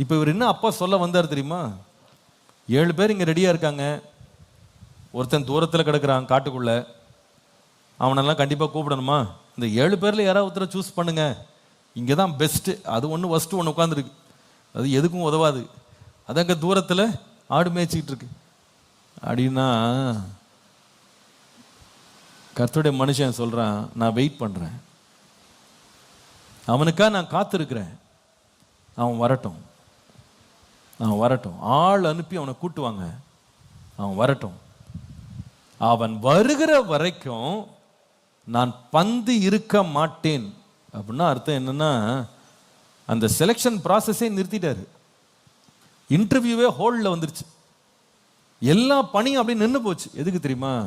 இப்போ இவர் என்ன அப்பா சொல்ல வந்தார் தெரியுமா? ஏழு பேர் இங்கே ரெடியாக இருக்காங்க. ஒருத்தன் தூரத்தில் கிடக்குறான் காட்டுக்குள்ள. அவனெல்லாம் கண்டிப்பாக கூப்பிடணுமா? இந்த ஏழு பேரில் யாராவது ஒருத்தரை சூஸ் பண்ணுங்க. இங்கே தான் பெஸ்ட்டு அது ஒன்று ஃபஸ்ட்டு ஒன்று உட்காந்துருக்கு அது எதுக்கும் உதவாது. அது அங்கே தூரத்தில் ஆடு மேய்ச்சிக்கிட்டு இருக்கு. அப்படின்னா கர்த்தருடைய மனுஷன் சொல்கிறான் நான் வெயிட் பண்ணுறேன் அவனுக்கா நான் காத்திருக்கிறேன். அவன் வரட்டும். அவன் வரட்டும். ஆள் அனுப்பி அவனை கூட்டுவாங்க. அவன் வரட்டும். அவன் வருகிற வரைக்கும் நான் பந்து இருக்க மாட்டேன். அப்படின்னா அர்த்தம் என்னன்னா அந்த செலெக்ஷன் ப்ராசஸே நிறுத்திட்டாரு. இன்டர்வியூவே ஹோல்டில் வந்துருச்சு. எல்லா பணியும் அப்படியே நின்று போச்சு. எதுக்கு தெரியுமா?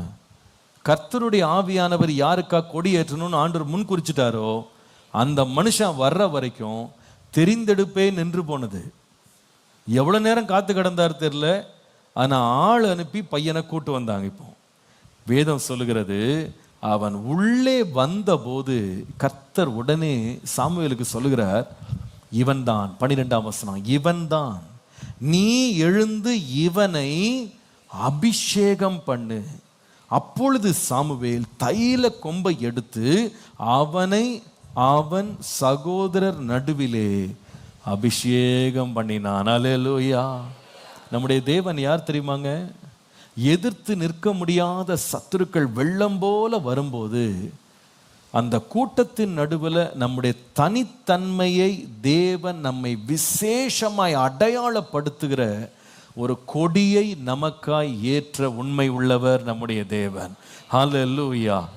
கர்த்தருடைய ஆவியானவர் யாருக்கா கொடி ஏற்றணும்னு ஆண்டவர் முன் குறிச்சிட்டாரோ அந்த மனுஷன் வர்ற வரைக்கும் தெரிந்தெடுப்பே நின்று போனது. எவ்வளோ நேரம் காத்து கிடந்தார் தெரில ஆனால் ஆள் அனுப்பி பையனை கூட்டு வந்தாங்க இப்போ. வேதம் சொல்லுகிறது அவன் உள்ளே வந்தபோது கர்த்தர் உடனே சாமுவேலுக்கு சொல்லுகிறார் இவன்தான் பன்னிரெண்டாம் வசனம் இவன்தான் நீ எழுந்து இவனை அபிஷேகம் பண்ணு. அப்பொழுது சாமுவேல் தைல கொம்பை எடுத்து அவனை அவன் சகோதரர் நடுவிலே அபிஷேகம் பண்ணினான். அல்லேலூயா நம்முடைய தேவன் யார் தெரியுமாங்க? எதிர்த்து நிற்க முடியாத சத்துருக்கள் வெள்ளம் போல வரும்போது அந்த கூட்டத்தின் நடுவில் நம்முடைய தனித்தன்மையை தேவன் நம்மை விசேஷமாய் அடையாளப்படுத்துகிற ஒரு கொடியை நமக்காய் ஏற்ற உண்மை உள்ளவர் நம்முடைய தேவன். ஹalleluya.